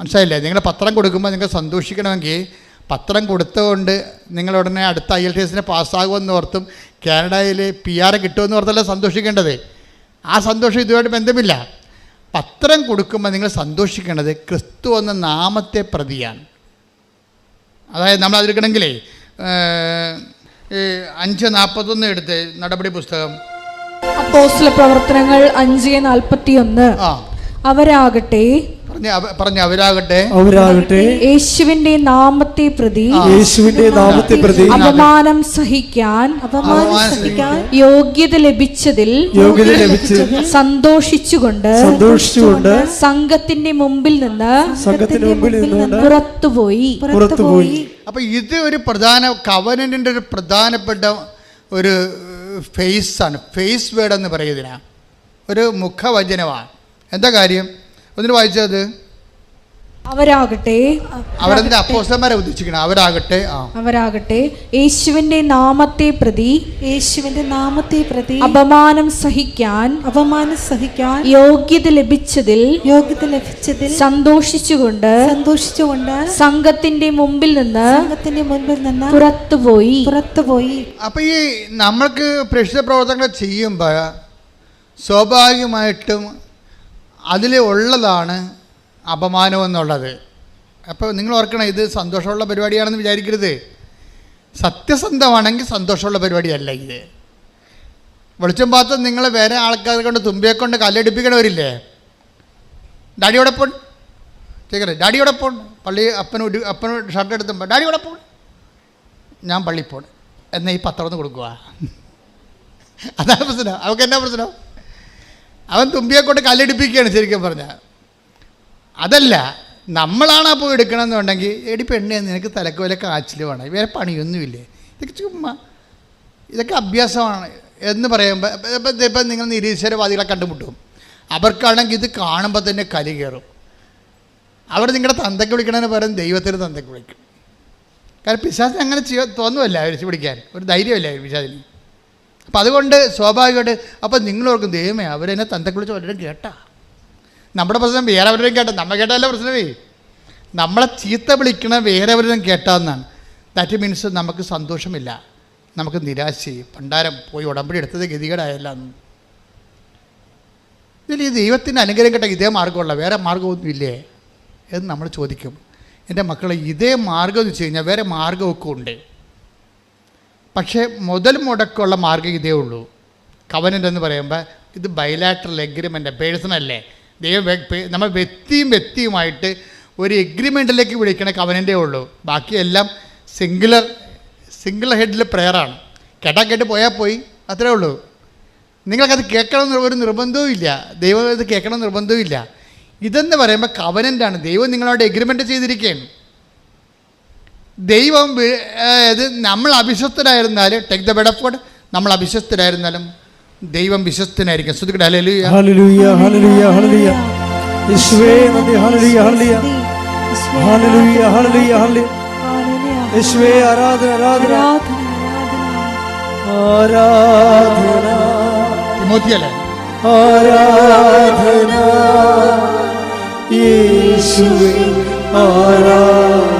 മനസ്സിലായില്ലേ? നിങ്ങൾ പത്രം കൊടുക്കുമ്പോൾ നിങ്ങൾ സന്തോഷിക്കണമെങ്കിൽ പത്രം കൊടുത്തുകൊണ്ട് നിങ്ങൾ ഉടനെ അടുത്ത ഐ എൽ ടി എസിനെ പാസ്സാകുമെന്ന് ഓർത്തും കാനഡയിൽ പി ആർ കിട്ടുമെന്ന് ഓർത്തല്ല സന്തോഷിക്കേണ്ടത്? ആ സന്തോഷം ഇതുമായിട്ട് ബന്ധമില്ല. പത്രം കൊടുക്കുമ്പോൾ നിങ്ങൾ സന്തോഷിക്കേണ്ടത് ക്രിസ്തു എന്ന നാമത്തെ പ്രതിയാണ്. അതായത് നമ്മൾ അതിലെടുക്കണമെങ്കിലേ അഞ്ച് നാൽപ്പത്തൊന്ന് എടുത്ത് നടപടി പുസ്തകം. പ്രവർത്തനങ്ങൾ അഞ്ച് നാൽപ്പത്തിയൊന്ന്. അവരാകട്ടെ പറഞ്ഞ അവ- അവരാകട്ടെ. അവരാകട്ടെ. യേശുവിന്റെ നാമത്തെ പ്രതി. യേശുവിന്റെ നാമത്തെ പ്രതി. അപമാനം സഹിക്കാൻ അപമാനം സഹിക്കാൻ യോഗ്യത ലഭിച്ചതിൽ യോഗ്യത ലഭിച്ച് സന്തോഷിച്ചുകൊണ്ട് സന്തോഷിച്ചുകൊണ്ട് സംഘത്തിന്റെ മുമ്പിൽ നിന്ന് സംഘത്തിന്റെ മുമ്പിൽ നിന്ന് പുറത്തുപോയി. പുറത്തുപോയി. അപ്പൊ ഇത് ഒരു പ്രധാന കവനന്റെ ഒരു പ്രധാനപ്പെട്ട ഒരു ഫേസ് ആണ്. ഫേസ് വേർഡ് എന്ന് പറയുന്നതിനാ. ഒരു മുഖവചനമാണ്. എന്താ കാര്യം? ഒന്നിന് വായിച്ചത് അവരാകട്ടെ. അവരെന്തിനാ അപ്പോസ്റ്റന്മാരെ ഉദ്ദേശിക്കണം. അവരാകട്ടെ. അവരാകട്ടെ. യേശുവിന്റെ നാമത്തെ പ്രതി യേശുവിന്റെ നാമത്തെ പ്രതി അപമാനം സഹിക്കാൻ അപമാനം സഹിക്കാൻ യോഗ്യത ലഭിച്ചതിൽ യോഗ്യത ലഭിച്ചതിൽ സന്തോഷിച്ചുകൊണ്ട് സന്തോഷിച്ചുകൊണ്ട് സംഘത്തിന്റെ മുമ്പിൽ നിന്ന് സംഘത്തിന്റെ മുൻപിൽ നിന്ന് പുറത്തുപോയി. പുറത്തുപോയി. അപ്പൊ ഈ നമ്മൾക്ക് പ്രശ്ന പ്രവർത്തനങ്ങൾ ചെയ്യുമ്പോൾ സ്വാഭാവികമായിട്ടും അതിൽ ഉള്ളതാണ് അപമാനം എന്നുള്ളത്. അപ്പോൾ നിങ്ങൾ ഓർക്കണം ഇത് സന്തോഷമുള്ള പരിപാടിയാണെന്ന് വിചാരിക്കരുത്. സത്യസന്ധമാണെങ്കിൽ സന്തോഷമുള്ള പരിപാടിയല്ല ഇത്. വെളിച്ചം പാത്ത് നിങ്ങൾ വേറെ ആൾക്കാരെ കൊണ്ട് തുമ്പിയെ കൊണ്ട് കല്ലെടുപ്പിക്കണവരില്ലേ? ഡാഡിയോടെ പോൺ. ചേക്കറേ ഡാഡിയോടെ പോൺ. പള്ളി അപ്പൻ ഒരു അപ്പൻ ഷർട്ട് എടുത്തുമ്പോൾ ഡാഡിയോടെ പോൺ. ഞാൻ പള്ളി പോൺ. എന്നാൽ ഈ പത്രം ഒന്ന് കൊടുക്കുക അതാണ് പ്രശ്നം. അവൾക്ക് എന്നാ പ്രശ്നം? അവൻ തുമ്പിയെ കൊണ്ട് കല്ലെടുപ്പിക്കുകയാണ് ശരിക്കും പറഞ്ഞാൽ. അതല്ല നമ്മളാണ് പോയി എടുക്കണമെന്നുണ്ടെങ്കിൽ എടി പെണ്ണ് നിനക്ക് തലക്ക് വല്ല കാച്ചിൽ വേണം. വേറെ പണിയൊന്നുമില്ലേ? ഇതൊക്കെ ചുമ്മാ ഇതൊക്കെ അഭ്യാസമാണ് എന്ന് പറയുമ്പോൾ ഇപ്പം ഇപ്പം നിങ്ങൾ നിരീശ്വരവാദികളെ കണ്ടുമുട്ടും. അവർക്കാണെങ്കിൽ ഇത് കാണുമ്പോൾ തന്നെ കലി കയറും അവർ നിങ്ങളുടെ തന്തയ്ക്ക് വിളിക്കണതിന് പകരം ദൈവത്തിന് തന്തയ്ക്ക് വിളിക്കും. കാരണം പിശാസിന് അങ്ങനെ ചെയ്യാൻ തോന്നുമല്ല അവർ പിടിക്കാൻ. ഒരു ധൈര്യമല്ല പിശാചിന്. അപ്പം അതുകൊണ്ട് സ്വാഭാവികമായിട്ട് അപ്പം നിങ്ങളോർക്കും ദൈവമേ അവരെന്നെ തന്തെ കുളിച്ച് വല്ലതും കേട്ടാ. നമ്മുടെ പ്രശ്നം വേറെ അവരുടെയും കേട്ട. നമ്മൾ കേട്ടല്ല പ്രശ്നമേ നമ്മളെ ചീത്ത വിളിക്കണ വേറെ അവരുടെയും കേട്ടാന്നാണ്. ദാറ്റ് മീൻസ് നമുക്ക് സന്തോഷമില്ല. നമുക്ക് നിരാശയും പണ്ടാരം പോയി ഉടമ്പടി എടുത്തത് ഗതികേടായല്ല. ഇതിൽ ഈ ദൈവത്തിന്റെ അനുഗ്രഹം കേട്ട ഇതേ മാർഗമുള്ള വേറെ മാർഗമൊന്നുമില്ലേ എന്ന് നമ്മൾ ചോദിക്കും. എന്റെ മക്കളെ ഇതേ മാർഗം എന്ന് വെച്ച് കഴിഞ്ഞാൽ വേറെ മാർഗമൊക്കെ ഉണ്ട്. പക്ഷേ മുതൽ മുടക്കുള്ള മാർഗം ഇതേ ഉള്ളൂ. കവനന്റ് എന്ന് പറയുമ്പോൾ ഇത് ബൈലാറ്ററൽ എഗ്രിമെന്റ് പേഴ്സണല്ലേ ദൈവം നമ്മൾ വ്യക്തിയും വ്യക്തിയുമായിട്ട് ഒരു എഗ്രിമെന്റിലേക്ക് വിളിക്കണ കവനന്റെ ഉള്ളൂ. ബാക്കിയെല്ലാം സിംഗുലർ സിംഗിൾ ഹെഡിൽ പ്രെയറാണ് കേട്ടാ കേട്ട് പോയാൽ പോയി. അത്രേ ഉള്ളൂ. നിങ്ങൾക്കത് കേൾക്കണം ഒരു നിർബന്ധവും ഇല്ല. ദൈവം ഇത് കേൾക്കണം നിർബന്ധവും ഇല്ല. ഇതെന്ന് പറയുമ്പോൾ കവനന്റാണ് ദൈവം നിങ്ങളോട് എഗ്രിമെന്റ് ചെയ്തിരിക്കുകയാണ്. ദൈവം അതായത് ഇത് നമ്മൾ അവിശ്വസ്തരായിരുന്നാൽ take the bed of God നമ്മൾ അവിശ്വസ്തരായിരുന്നാലും ദൈവം വിശ്വസ്തനായിരിക്കും. ശ്രദ്ധിക്കട്ടെ ഹല്ലേലൂയ ഹല്ലേലൂയ ഹല്ലേലൂയ ഹല്ലേലൂയ യേശുവേ നന്ദി hallelujah hallelujah hallelujah hallelujah hallelujah യേശുവേ ആരാധന ആരാധന. ആരാധന. തിമോത്തിയല്ലേ? ആരാധന. യേശുവേ ആരാധന.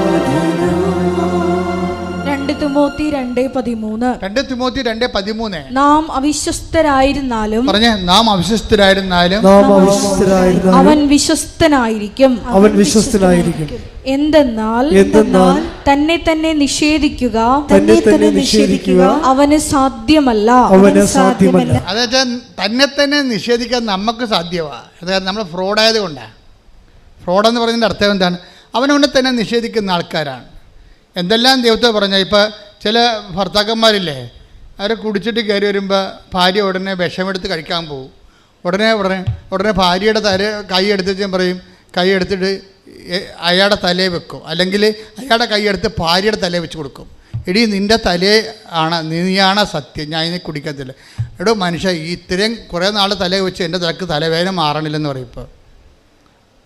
തിമോത്തി രണ്ട് പതിമൂന്ന്. രണ്ട് തിമോത്തി രണ്ട് പതിമൂന്ന്. നാം അവിശ്വസ്തരായിരുന്നാലും പറഞ്ഞേ നാം അവിശ്വസ്തരായിരുന്നാലും നാം അവിശ്വസ്തരായിരുന്നാലും അവൻ വിശ്വസ്തനായിരിക്കും. അവൻ വിശ്വസ്തനായിരിക്കും. എന്തെന്നാൽ എന്തെന്നാൽ തന്നെ തന്നെ നിഷേധിക്കുക. തന്നെ തന്നെ നിഷേധിക്കുക. അവന് സാധ്യമല്ല. അവന് സാധ്യമല്ല. അതായത് തന്നെ തന്നെ നിഷേധിക്കാൻ നമുക്ക് സാധ്യമാണ് അതായത് നമ്മൾ ആയതുകൊണ്ടാണ് ഫ്രോഡ് എന്ന് പറയുന്നതിന്റെ അർത്ഥം എന്താണ്? അവനവനെ തന്നെ നിഷേധിക്കുന്ന ആൾക്കാരാണ്. എന്തെല്ലാം ദൈവത്തെ പറഞ്ഞാൽ ഇപ്പോൾ ചില ഭർത്താക്കന്മാരില്ലേ അവർ കുടിച്ചിട്ട് കയറി വരുമ്പോൾ ഭാര്യ ഉടനെ വിഷമെടുത്ത് കഴിക്കാൻ പോകും ഉടനെ ഉടനെ ഉടനെ ഭാര്യയുടെ തല കൈ എടുത്ത് ഞാൻ പറയും കൈ എടുത്തിട്ട് അയാളുടെ തലയെ വെക്കും. അല്ലെങ്കിൽ അയാളുടെ കൈ എടുത്ത് ഭാര്യയുടെ തലയെ വെച്ച് കൊടുക്കും. എടീ നിന്റെ തലേ ആണ് നീയാണ് സത്യം ഞാൻ ഇനി കുടിക്കത്തില്ല എടോ മനുഷ്യ ഇത്രയും കുറേ നാൾ തല വെച്ച് എന്റെ തലക്ക് തലവേദന മാറണില്ലെന്ന് പറയും ഇപ്പോൾ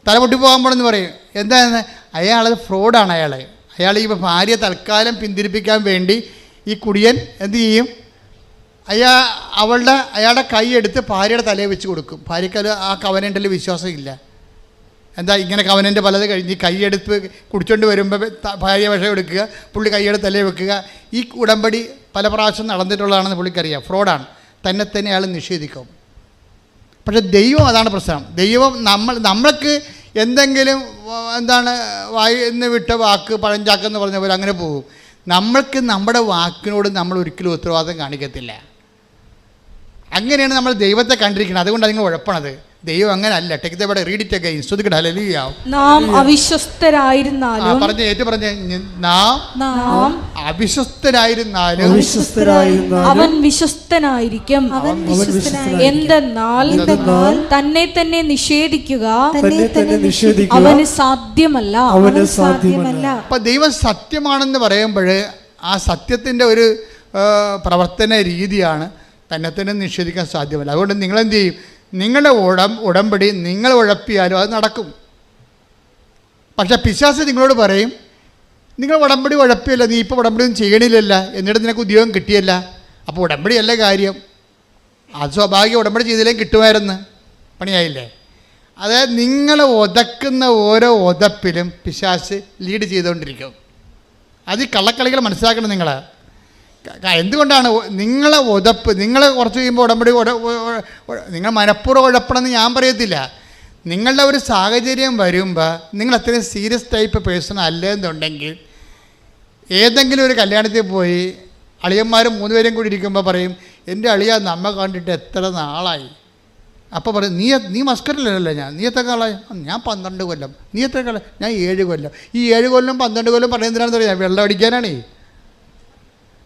തല പൊട്ടിപ്പോകാൻ പോണെന്ന് പറയും. എന്താണെന്ന് അയാളത് ഫ്രോഡാണ് അയാൾ അയാൾ ഈ ഭാര്യ തൽക്കാലം പിന്തിരിപ്പിക്കാൻ വേണ്ടി ഈ കുടിയൻ എന്തു ചെയ്യും? അയാ അവളുടെ അയാളുടെ കൈ എടുത്ത് ഭാര്യയുടെ തലയെ വെച്ച് കൊടുക്കും. ഭാര്യയ്ക്ക് അത് ആ കവനന്റിൽ വിശ്വാസം ഇല്ല എന്താ ഇങ്ങനെ കവനന്റെ പലത് കഴിഞ്ഞ് കൈയെടുത്ത് കുടിച്ചോണ്ട് വരുമ്പോൾ ഭാര്യ വിഷം എടുക്കുക പുള്ളി കൈയെടുത്ത് തലയെ വെക്കുക. ഈ ഉടമ്പടി പല പ്രാവശ്യം നടന്നിട്ടുള്ളതാണെന്ന് പുള്ളിക്കറിയാം. ഫ്രോഡാണ്. തന്നെ തന്നെ അയാൾ നിഷേധിക്കും. പക്ഷെ ദൈവം അതാണ് പ്രശ്നം. ദൈവം നമ്മൾ നമ്മൾക്ക് എന്തെങ്കിലും എന്താണ് വായി എന്ന് വിട്ട വാക്ക് പഴഞ്ചാക്കെന്ന് പറഞ്ഞ പോലെ അങ്ങനെ പോകും. നമ്മൾക്ക് നമ്മുടെ വാക്കിനോട് നമ്മൾ ഒരിക്കലും ഉത്തരവാദിത്തം കാണിക്കത്തില്ല. അങ്ങനെയാണ് നമ്മൾ ദൈവത്തെ കണ്ടിരിക്കുന്നത്. അതുകൊണ്ടാണ് നിങ്ങൾ ഉഴപ്പണത്. ദൈവം അങ്ങനല്ല. Take take the read it again ശ്രുതിക്കട്ടെ. ഹല്ലേലൂയ നാം അവിശ്വസ്തരായിരുന്നാലും പറഞ്ഞ ഏറ്റു പറഞ്ഞ. നാം നാം അവിശ്വസ്തരായിരുന്നാലും അവിശ്വസ്തരായിരുന്നാലും അവൻ വിശ്വസ്തനായിരിക്കും. അവൻ വിശ്വസ്തനായി എന്തെന്നാൽ എന്തെന്നാൽ തന്നെ തന്നെ നിഷേധിക്കുക. തന്നെ തന്നെ നിഷേധിക്കുക. അവന് സാധ്യമല്ല. അവന് സാധ്യമല്ല. അപ്പോൾ ദൈവം സത്യമാണെന്ന് പറയുമ്പോൾ ആ സത്യത്തിന്റെ ഒരു പ്രവർത്തന രീതിയാണ് തന്നെ തന്നെ നിഷേധിക്കാൻ സാധ്യമല്ല. അതുകൊണ്ട് നിങ്ങൾ എന്ത് ചെയ്യും? നിങ്ങളുടെ ഉടം ഉടമ്പടി നിങ്ങൾ ഉഴപ്പിയാലും അത് നടക്കും. പക്ഷേ പിശാസ് നിങ്ങളോട് പറയും നിങ്ങൾ ഉടമ്പടി ഉഴപ്പിയല്ല നീ ഇപ്പോൾ ഉടമ്പടി ഒന്നും ചെയ്യണില്ലല്ല എന്നിട്ട് നിനക്ക് ഉദ്യോഗം കിട്ടിയല്ല. അപ്പോൾ ഉടമ്പടിയല്ല കാര്യം. അത് സ്വാഭാവികം ഉടമ്പടി ചെയ്തില്ലെങ്കിൽ കിട്ടുമായിരുന്നു. പണിയായില്ലേ? അതായത് നിങ്ങൾ ഒതക്കുന്ന ഓരോ ഒതപ്പിലും പിശാസ് ലീഡ് ചെയ്തുകൊണ്ടിരിക്കും. അത് ഈ കള്ളക്കളികൾ മനസ്സിലാക്കണം നിങ്ങൾ എന്തുകൊണ്ടാണ് നിങ്ങളെ ഉതപ്പ് നിങ്ങൾ കുറച്ച് കഴിയുമ്പോൾ ഉടമ്പടി നിങ്ങൾ മനഃപൂർവം ഉഴപ്പണമെന്ന് ഞാൻ പറയത്തില്ല. നിങ്ങളുടെ ഒരു സാഹചര്യം വരുമ്പോൾ നിങ്ങൾ അത്രയും സീരിയസ് ടൈപ്പ് പേഴ്സൺ അല്ലെന്നുണ്ടെങ്കിൽ ഏതെങ്കിലും ഒരു കല്യാണത്തിൽ പോയി അളിയന്മാരും മൂന്നുപേരും കൂടി ഇരിക്കുമ്പോൾ പറയും എന്റെ അളിയ നമ്മ കണ്ടിട്ട് എത്ര നാളായി? അപ്പോൾ പറയും നീ നീ മസ്കറിലല്ലേ ഞാൻ? നീ എത്ര കാളായി ഞാൻ പന്ത്രണ്ട് കൊല്ലം. നീ എത്ര കാലം ഞാൻ ഏഴ് കൊല്ലം. ഈ ഏഴ് കൊല്ലം പന്ത്രണ്ട് കൊല്ലം പറയുന്നതിനാണെന്ന് പറയാം വെള്ളം അടിക്കാനാണേ.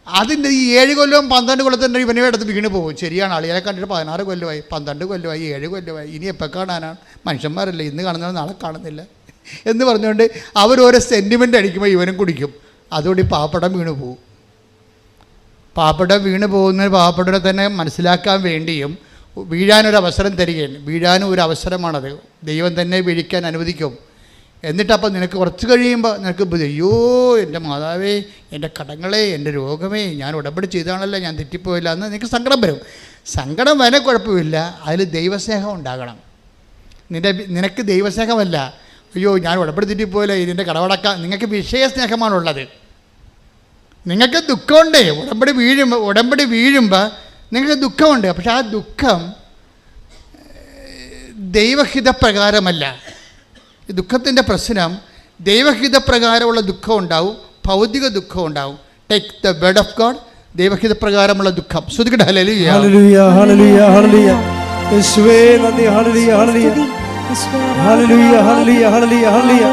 അതിന്റെ ഈ ഏഴ് കൊല്ലവും പന്ത്രണ്ട് കൊല്ലത്തിന്റെ ഇവനെ എടുത്ത് വീണ് പോകും. ശരിയാണ് അളിയെ കണ്ടിട്ട് പതിനാറ് കൊല്ലമായി പന്ത്രണ്ട് കൊല്ലമായി ഏഴ് കൊല്ലമായി. ഇനി എപ്പോൾ കാണാനാണ്? മനുഷ്യന്മാരല്ലേ ഇന്ന് കാണുന്നത് നാളെ കാണുന്നില്ല. എന്ന് പറഞ്ഞുകൊണ്ട് അവരോരോ സെന്റിമെന്റ് അടിക്കുമ്പോൾ ഇവനും കുടിക്കും. അതുകൊണ്ട് ഈ പാപ്പടം വീണ് പോകും പാപ്പടം വീണ് പോകുന്ന പാപ്പടനെ തന്നെ മനസ്സിലാക്കാൻ വേണ്ടിയും വീഴാനൊരു അവസരം തരികയാണ്. വീഴാനും ഒരു അവസരമാണത്. ദൈവം തന്നെ വീഴിക്കാൻ അനുവദിക്കും. എന്നിട്ടപ്പോൾ നിനക്ക് കുറച്ച് കഴിയുമ്പോൾ നിനക്ക് അയ്യോ എന്റെ മാതാവേ എന്റെ കടങ്ങളെ എന്റെ രോഗമേ ഞാൻ ഉടമ്പടി ചെയ്താണല്ലോ ഞാൻ തെറ്റിപ്പോയില്ല എന്ന് നിനക്ക് സങ്കടം വരും. സങ്കടം വരെ കുഴപ്പമില്ല. അതിൽ ദൈവസ്നേഹം ഉണ്ടാകണം. നിന്റെ നിനക്ക് ദൈവസ്നേഹമല്ല. അയ്യോ ഞാൻ ഉടമ്പടി തെറ്റിപ്പോയില്ല ഇതിന്റെ കടവടക്ക നിങ്ങൾക്ക് വിഷയസ്നേഹമാണുള്ളത്. നിങ്ങൾക്ക് ദുഃഖമുണ്ട്. ഉടമ്പടി വീഴുമ്പോൾ ഉടമ്പടി വീഴുമ്പോൾ നിങ്ങൾക്ക് ദുഃഖമുണ്ട്. പക്ഷെ ആ ദുഃഖം ദൈവഹിതപ്രകാരമല്ല. ഈ ദുഃഖത്തിന്റെ പ്രശ്നം ദൈവഹിതപ്രകാരമുള്ള ദുഃഖം ഉണ്ടാവും ഭൗതിക ദുഃഖം ഉണ്ടാവും. Take the bed of God ദൈവഹിതപ്രകാരമുള്ള ദുഃഖം. ശ്രദ്ധിക്കട്ടെ ഹല്ലേലൂയ ഹല്ലേലൂയ ഹല്ലേലൂയ ഹല്ലേലൂയ യേശുവേ നന്ദി hallelujah hallelujah hallelujah hallelujah hallelujah hallelujah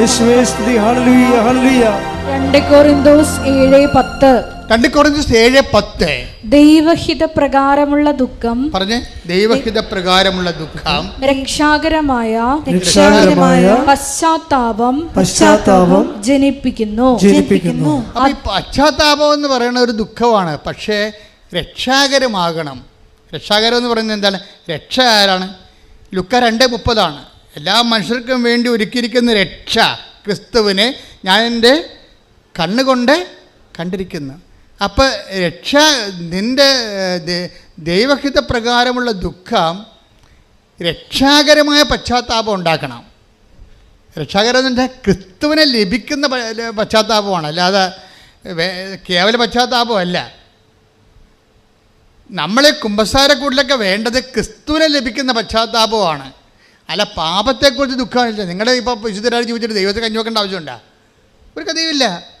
യേശുവേ സ്തുതി ഹല്ലേലൂയ ഹല്ലേലൂയ രണ്ട് കൊറിന്തോസ് ഏഴ് പത്ത്. രണ്ട് കുറഞ്ഞ് ഏഴ് പത്ത്. ദൈവഹിത പ്രകാരമുള്ള ദുഃഖം പറഞ്ഞ് ദൈവഹിതപ്രകാരമുള്ള ദുഃഖം രക്ഷാകരമായ രക്ഷാകരമായ പശ്ചാത്താപം പശ്ചാത്താപം ജനിപ്പിക്കുന്നു. ജനിപ്പിക്കുന്നു. അപ്പോൾ ഈ പശ്ചാത്താപം എന്ന് പറയുന്ന ഒരു ദുഃഖമാണ്. പക്ഷേ രക്ഷാകരമാകണം. രക്ഷാകരം എന്ന് പറയുന്നത് എന്താണ്? രക്ഷ ആരാണ്? ലുക്ക രണ്ട് മുപ്പതാണ്. എല്ലാ മനുഷ്യർക്കും വേണ്ടി ഒരുക്കിയിരിക്കുന്ന രക്ഷ ക്രിസ്തുവിനെ ഞാൻ എന്റെ കണ്ണുകൊണ്ട് കണ്ടിരിക്കുന്നു. അപ്പോൾ രക്ഷ നിന്റെ ദൈവഹിത പ്രകാരമുള്ള ദുഃഖം രക്ഷാകരമായ പശ്ചാത്താപം ഉണ്ടാക്കണം. രക്ഷാകരം എന്ന് വെച്ചാൽ ക്രിസ്തുവിനെ ലഭിക്കുന്ന പശ്ചാത്താപമാണ്. അല്ലാതെ കേവല പശ്ചാത്താപമല്ല. നമ്മളെ കുമ്പസാരക്കൂടിലൊക്കെ വേണ്ടത് ക്രിസ്തുവിനെ ലഭിക്കുന്ന പശ്ചാത്താപമാണ്. അല്ല പാപത്തെക്കുറിച്ച് ദുഃഖമില്ല നിങ്ങളുടെ ഇപ്പോൾ വിശുദ്ധരായിട്ട് ജീവിച്ചിട്ട് ദൈവത്തെ കഞ്ഞി വെക്കേണ്ട ആവശ്യമുണ്ടോ? ഒരു കഥയുമില്ല.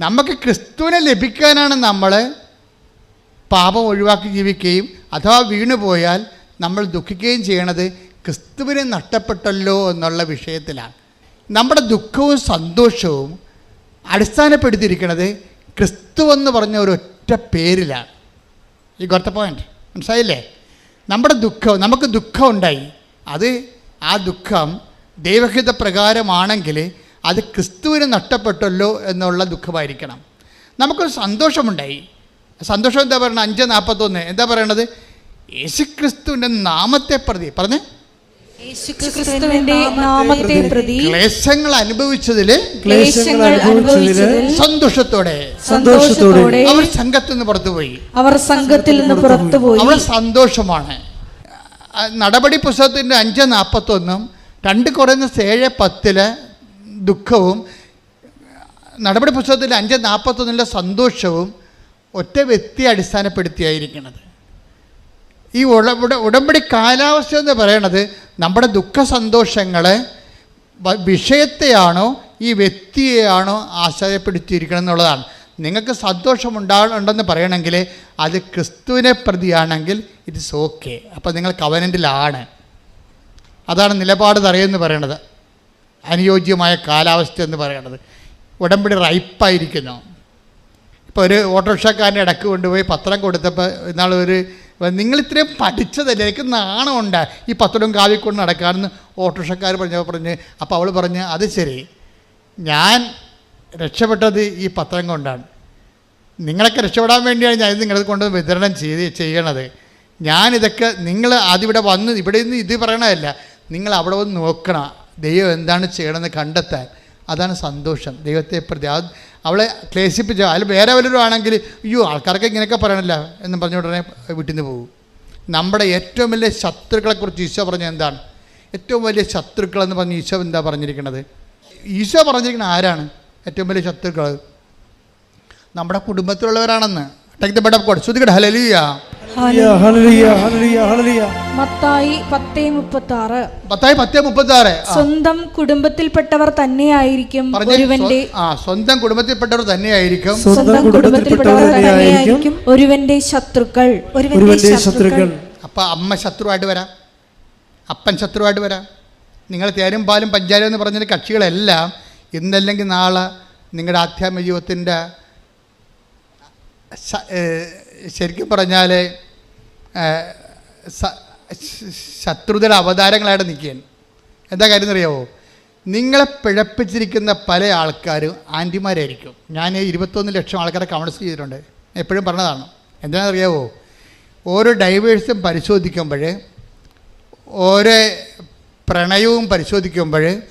നമുക്ക് ക്രിസ്തുവിനെ ലഭിക്കാനാണ് നമ്മൾ പാപം ഒഴിവാക്കി ജീവിക്കുകയും അഥവാ വീണുപോയാൽ നമ്മൾ ദുഃഖിക്കുകയും ചെയ്യണത് ക്രിസ്തുവിനെ നഷ്ടപ്പെട്ടല്ലോ എന്നുള്ള വിഷയത്തിലാണ്. നമ്മുടെ ദുഃഖവും സന്തോഷവും അടിസ്ഥാനപ്പെടുത്തിയിരിക്കുന്നത് ക്രിസ്തു എന്ന് പറഞ്ഞ ഒരു ഒറ്റ പേരിലാണ്. ഈ ഗോത്ത പോയിന്റ് മനസ്സിലായില്ലേ? നമ്മുടെ ദുഃഖം നമുക്ക് ദുഃഖം ഉണ്ടായി. അത് ആ ദുഃഖം ദൈവഹിത പ്രകാരമാണെങ്കിൽ അത് ക്രിസ്തുവിന് നഷ്ടപ്പെട്ടല്ലോ എന്നുള്ള ദുഃഖമായിരിക്കണം. നമുക്കൊരു സന്തോഷമുണ്ടായി. സന്തോഷം എന്താ പറയുന്നത്? അഞ്ച് നാൽപ്പത്തൊന്ന് എന്താ പറയണത്? യേശുക്രിസ്തുവിന്റെ നാമത്തെ പ്രതി. പറഞ്ഞ്. നാമത്തെ പ്രതി ക്ലേശങ്ങൾ അനുഭവിച്ചതിൽ ക്ലേശങ്ങൾ സന്തോഷത്തോടെ. സന്തോഷത്തോടെ അവർ സംഘത്തിൽ നിന്ന് പുറത്തുപോയി. അവർ സംഘത്തിൽ നിന്ന് പുറത്തുപോയി. അവർ സന്തോഷമാണ്. നടപടി പുസ്തകത്തിന്റെ അഞ്ച് നാൽപ്പത്തൊന്നും രണ്ട് കുറയുന്ന ഏഴ് പത്തിൽ ദുഃഖവും നടപടി പുസ്തകത്തിൽ അഞ്ച് നാൽപ്പത്തൊന്നിലെ സന്തോഷവും ഒറ്റ വ്യക്തിയെ അടിസ്ഥാനപ്പെടുത്തിയായിരിക്കുന്നത് ഈ ഉട ഉട- ഉടമ്പടി കാലാവസ്ഥ എന്ന് പറയണത് നമ്മുടെ ദുഃഖ സന്തോഷങ്ങളെ വിഷയത്തെയാണോ ഈ വ്യക്തിയെയാണോ ആശ്രയപ്പെടുത്തിയിരിക്കണം എന്നുള്ളതാണ്. നിങ്ങൾക്ക് സന്തോഷമുണ്ടാകുന്നുണ്ടെന്ന് പറയണമെങ്കിൽ അത് ക്രിസ്തുവിനെ പ്രതിയാണെങ്കിൽ ഇറ്റ്സ് ഓക്കെ അപ്പോൾ നിങ്ങൾ കവനന്റിലാണ് അതാണ് നിലപാട് തറയെന്ന് പറയണത്. അനുയോജ്യമായ കാലാവസ്ഥ എന്ന് പറയുന്നത് ഉടമ്പടി റൈപ്പായിരിക്കുന്നു. ഇപ്പോൾ ഒരു ഓട്ടോറിക്ഷക്കാരന്റെ ഇടയ്ക്ക് കൊണ്ടുപോയി പത്രം കൊടുത്തപ്പോൾ ഇന്നാൾ ഒരു നിങ്ങൾ ഇത്രയും പഠിച്ചതല്ലേ? എനിക്ക് നാണമുണ്ട് ഈ പത്രം കാവിക്കൊണ്ട് നടക്കാമെന്ന് ഓട്ടോറിക്ഷക്കാർ പറഞ്ഞപ്പോൾ പറഞ്ഞ് അപ്പോൾ അവൾ പറഞ്ഞ് അത് ശരി. ഞാൻ രക്ഷപ്പെട്ടത് ഈ പത്രം കൊണ്ടാണ്. നിങ്ങളൊക്കെ രക്ഷപ്പെടാൻ വേണ്ടിയാണ് ഞാൻ നിങ്ങളത് കൊണ്ട് വിതരണം ചെയ്ത് ചെയ്യണത്. ഞാനിതൊക്കെ നിങ്ങൾ അതിവിടെ വന്ന് ഇവിടെ നിന്ന് ഇത് പറയണതല്ല. നിങ്ങൾ അവിടെ വന്ന് നോക്കണം. ദൈവം എന്താണ് ചെയ്യണമെന്ന് കണ്ടെത്താൻ. അതാണ് സന്തോഷം. ദൈവത്തെ പ്രതി അത് അവളെ ക്ലേശിപ്പിച്ച അതിൽ വേറെ വല്ലവരും ആണെങ്കിൽ അയ്യോ ആൾക്കാർക്ക് ഇങ്ങനെയൊക്കെ പറയണില്ല എന്ന് പറഞ്ഞ ഉടനെ വീട്ടിൽ നിന്ന് പോകും. നമ്മുടെ ഏറ്റവും വലിയ ശത്രുക്കളെക്കുറിച്ച് ഈശോ പറഞ്ഞ എന്താണ്? ഏറ്റവും വലിയ ശത്രുക്കളെന്ന് പറഞ്ഞ് ഈശോ എന്താ പറഞ്ഞിരിക്കുന്നത് ഈശോ പറഞ്ഞിരിക്കുന്നത് ആരാണ്? ഏറ്റവും വലിയ ശത്രുക്കൾ? നമ്മുടെ കുടുംബത്തിലുള്ളവരാണെന്ന്. Take the bed of God ശ്രുതികട ഹലലിയ മത്തായി പത്തേ മുപ്പത്തി ആറ് പത്തായി പത്തേ മുപ്പത്തി ആറ് സ്വന്തം കുടുംബത്തിൽപ്പെട്ടവർ തന്നെയായിരിക്കും ഒരുവന്റെ സ്വന്തം കുടുംബത്തിൽപ്പെട്ടവർ തന്നെയായിരിക്കും. സ്വന്തം കുടുംബത്തിൽപ്പെട്ടവർ തന്നെയായിരിക്കും ഒരുവന്റെ ശത്രുക്കൾ. ഒരുവന്റെ ശത്രുക്കൾ. അപ്പൊ അമ്മ ശത്രുവായിട്ട് വരാം. അപ്പൻ ശത്രുവായിട്ട് വരാം. നിങ്ങൾ തേരും പാലും പഞ്ചാരം എന്ന് പറഞ്ഞ കക്ഷികളെല്ലാം ഇന്നല്ലെങ്കിൽ നാളെ നിങ്ങളുടെ ആധ്യാത്മിക ജീവിതത്തിന്റെ ശരിക്കും പറഞ്ഞാൽ ശത്രുതയുടെ അവതാരങ്ങളായിട്ട് നിൽക്കുകയാണ്. എന്താ കാര്യം എന്നറിയാവോ? നിങ്ങളെ പിഴപ്പിച്ചിരിക്കുന്ന പല ആൾക്കാരും ആന്റിമാരായിരിക്കും. ഞാൻ ഇരുപത്തൊന്ന് ലക്ഷം ആൾക്കാരെ കൗൺസിൽ ചെയ്തിട്ടുണ്ട്. എപ്പോഴും പറഞ്ഞതാണ്. എന്താണെന്നറിയാവോ ഓരോ ഡൈവേഴ്സും പരിശോധിക്കുമ്പോൾ ഓരോ പ്രണയവും പരിശോധിക്കുമ്പോൾ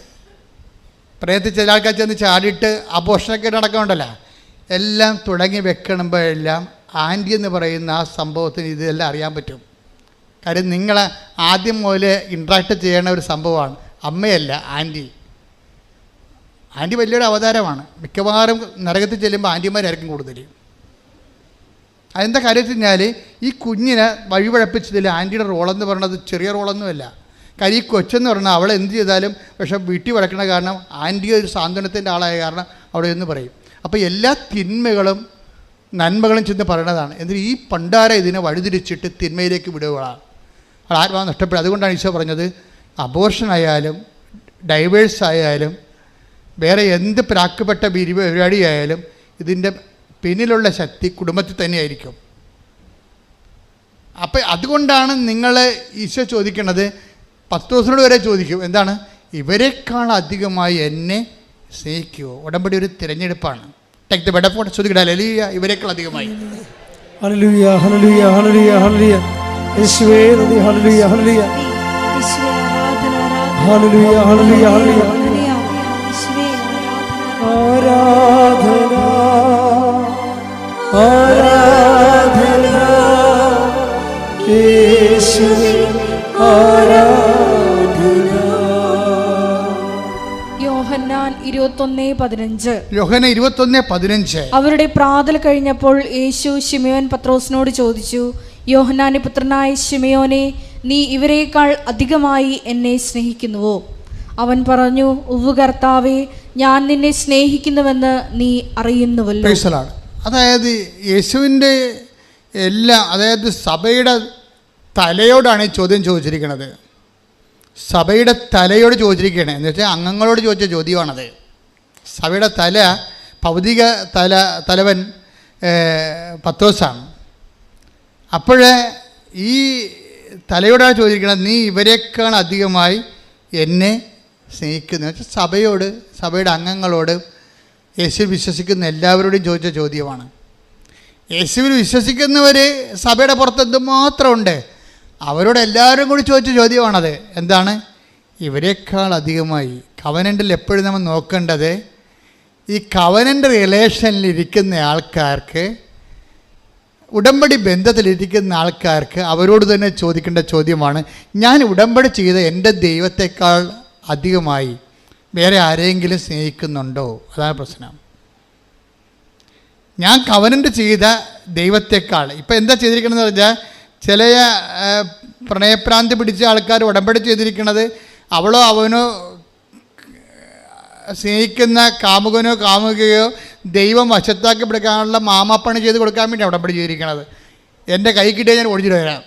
പ്രണയത്തിൽ ചില ആൾക്കാർ ചെന്ന് ചാടിയിട്ട് അപോഷണൊക്കെ നടക്കുന്നുണ്ടല്ലോ. എല്ലാം തുടങ്ങി വെക്കണമ്പോഴെല്ലാം ആന്റി എന്ന് പറയുന്ന ആ സംഭവത്തിന് ഇതെല്ലാം അറിയാൻ പറ്റും. കാര്യം നിങ്ങൾ ആദ്യം മുതൽ ഇൻട്രാക്ട് ചെയ്യണ ഒരു സംഭവമാണ്. അമ്മയല്ല ആന്റി. ആന്റി വലിയൊരു അവതാരമാണ്. മിക്കവാറും നരകത്തിൽ ചെല്ലുമ്പോൾ ആന്റിമാരായിരിക്കും കൂടുതൽ. അതെന്താ കാര്യം വെച്ച് കഴിഞ്ഞാൽ ഈ കുഞ്ഞിനെ വഴിപഴപ്പിച്ചതിൽ ആന്റിയുടെ റോളെന്ന് പറയുന്നത് ചെറിയ റോളൊന്നുമല്ല. കാര്യം ഈ കൊച്ചെന്ന് പറഞ്ഞാൽ അവൾ എന്ത് ചെയ്താലും പക്ഷേ വീട്ടിൽ വഴക്കണ കാരണം ആന്റി ഒരു സാന്ത്വനത്തിന്റെ ആളായ കാരണം അവിടെ എന്ന് പറയും. അപ്പോൾ എല്ലാ തിന്മകളും നന്മകളും ചെന്ന് പറയണതാണ്. എന്നിട്ട് ഈ പണ്ടാര ഇതിനെ വഴിതിരിച്ചിട്ട് തിന്മയിലേക്ക് വിടുകയാണ് ആത്മാവ് നഷ്ടപ്പെടും. അതുകൊണ്ടാണ് ഈശോ പറഞ്ഞത് അബോർഷൻ ആയാലും ഡൈവേഴ്സ് ആയാലും വേറെ എന്ത് പ്രാക്കപ്പെട്ട പരിപാടി പരിപാടിയായാലും ഇതിന്റെ പിന്നിലുള്ള ശക്തി കുടുംബത്തിൽ തന്നെയായിരിക്കും. അപ്പോൾ അതുകൊണ്ടാണ് നിങ്ങൾ ഈശോ ചോദിക്കുന്നത് പത്ത് ദിവസത്തോട് വരെ ചോദിക്കും എന്താണ്? ഇവരെക്കാൾ അധികമായി എന്നെ സ്നേഹിക്കുമോ ഉടമ്പടി ഒരു തിരഞ്ഞെടുപ്പാണ്. ദ ബെഡപ്പോട്ട് ചോദിക്കട്ടെ ലലിയ ഇവരെക്കാൾ അധികമായി ഹല്ലേലൂയ, ഹല്ലേലൂയ, ഹല്ലേലൂയ, ഹല്ലേലൂയ. യേശുവേ നന്ദി. Hallelujah, hallelujah, hallelujah. ഹല്ലേലൂയ. യേശുവേ, ആരാധന. ആരാധന യേശുവേ ആരാധന ഇരുപത്തൊന്ന് പതിനഞ്ച്. യോഹന ഇരുപത്തൊന്ന് പതിനഞ്ച്. അവരുടെ പ്രാതൽ കഴിഞ്ഞപ്പോൾ യേശു ശിമയോൻ പത്രോസിനോട് ചോദിച്ചു യോഹനാന്റെ പുത്രനായ ഷിമിയോനെ നീ ഇവരെക്കാൾ അധികമായി എന്നെ സ്നേഹിക്കുന്നുവോ? അവൻ പറഞ്ഞു ഉവ്വ് കർത്താവേ ഞാൻ നിന്നെ സ്നേഹിക്കുന്നുവെന്ന് നീ അറിയുന്നുവല്ലോ. അതായത് യേശുവിന്റെ എല്ലാ അതായത് സഭയുടെ തലയോടാണ് ഈ ചോദ്യം ചോദിച്ചിരിക്കുന്നത്. സഭയുടെ തലയോട് ചോദിച്ചിരിക്കുകയാണ്. എന്ന് വെച്ചാൽ അംഗങ്ങളോട് ചോദിച്ച ചോദ്യമാണത്. സഭയുടെ തല ഭൗതിക തല തലവൻ പത്തോസാണ് അപ്പോഴേ ഈ തലയോടാണ് ചോദിക്കുന്നത് നീ ഇവരെക്കാൾ അധികമായി എന്നെ സ്നേഹിക്കുന്നു? സഭയോട് സഭയുടെ അംഗങ്ങളോട് യേശു വിശ്വസിക്കുന്ന എല്ലാവരോടും ചോദിച്ച ചോദ്യമാണ്. യേശുവിൽ വിശ്വസിക്കുന്നവർ സഭയുടെ പുറത്ത് എന്തുമാത്രം ഉണ്ട് അവരോട് എല്ലാവരും കൂടി ചോദിച്ച ചോദ്യമാണത്. എന്താണ്? ഇവരെക്കാൾ അധികമായി. കവനന്റിൽ എപ്പോഴും നമ്മൾ നോക്കേണ്ടത് ഈ കവനന്റ് റിലേഷനിലിരിക്കുന്ന ആൾക്കാർക്ക് ഉടമ്പടി ബന്ധത്തിലിരിക്കുന്ന ആൾക്കാർക്ക് അവരോട് തന്നെ ചോദിക്കേണ്ട ചോദ്യമാണ് ഞാൻ ഉടമ്പടി ചെയ്ത എന്റെ ദൈവത്തെക്കാൾ അധികമായി വേറെ ആരെങ്കിലും സ്നേഹിക്കുന്നുണ്ടോ? അതാണ് പ്രശ്നം. ഞാൻ കവനന്റ് ചെയ്ത ദൈവത്തെക്കാൾ ഇപ്പം എന്താ ചെയ്തിരിക്കണമെന്ന് പറഞ്ഞാൽ ചില പ്രണയപ്രാന്തി പിടിച്ച ആൾക്കാർ ഉടമ്പടി ചെയ്തിരിക്കുന്നത് അവളോ അവനോ സ്നേഹിക്കുന്ന കാമുകനോ കാമുകയോ ദൈവം വശത്താക്കി പിടിക്കാനുള്ള മാമാപ്പണി ചെയ്ത് കൊടുക്കാൻ വേണ്ടി ഉടമ്പടി ചെയ്തിരിക്കണത്. എന്റെ കൈ കിട്ടിയാൽ ഞാൻ ഓടിച്ചിട്ട് വരാം.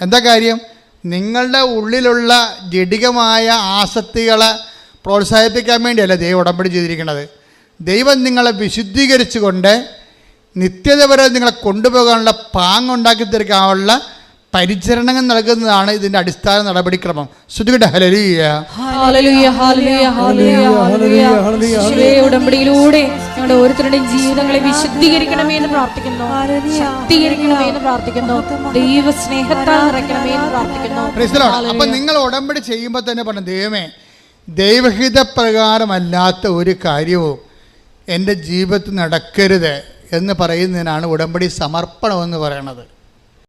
എന്താ കാര്യം? നിങ്ങളുടെ ഉള്ളിലുള്ള ജഡികമായ ആസക്തികളെ പ്രോത്സാഹിപ്പിക്കാൻ വേണ്ടിയല്ല ദൈവം ഉടമ്പടി ചെയ്തിരിക്കുന്നത് ദൈവം നിങ്ങളെ വിശുദ്ധീകരിച്ചുകൊണ്ട് നിത്യത വരെ നിങ്ങളെ കൊണ്ടുപോകാനുള്ള പാങ്ങുണ്ടാക്കി തീർക്കാനുള്ള പരിചരണങ്ങൾ നൽകുന്നതാണ് ഇതിന്റെ അടിസ്ഥാന നടപടിക്രമം. ശ്രുതിയുടെ ഹലലിയ ഹല്ലേലൂയ, ഹല്ലേലൂയ, ഹല്ലേലൂയ, ഹല്ലേലൂയ. യേശുവേ, ഉടമ്പടിയിലൂടെ ഞങ്ങളുടെ ഓരോരുത്തരുടെയും ജീവിതങ്ങളെ വിശുദ്ധീകരിക്കണമേ എന്ന് പ്രാർത്ഥിക്കുന്നു. ശക്തീകരിക്കണമേ എന്ന് പ്രാർത്ഥിക്കുന്നു. ദൈവ സ്നേഹത്താൽ നിറയ്ക്കണമേ എന്ന് പ്രാർത്ഥിക്കുന്നു അപ്പൊ നിങ്ങൾ ഉടമ്പടി ചെയ്യുമ്പോൾ തന്നെ പറഞ്ഞു ദൈവമേ ദൈവഹിത പ്രകാരമല്ലാത്ത ഒരു കാര്യവും എന്റെ ജീവിതത്തിൽ നടക്കരുത് എന്ന് പറയുന്നതിനാണ് ഉടമ്പടി സമർപ്പണം എന്ന് പറയണത്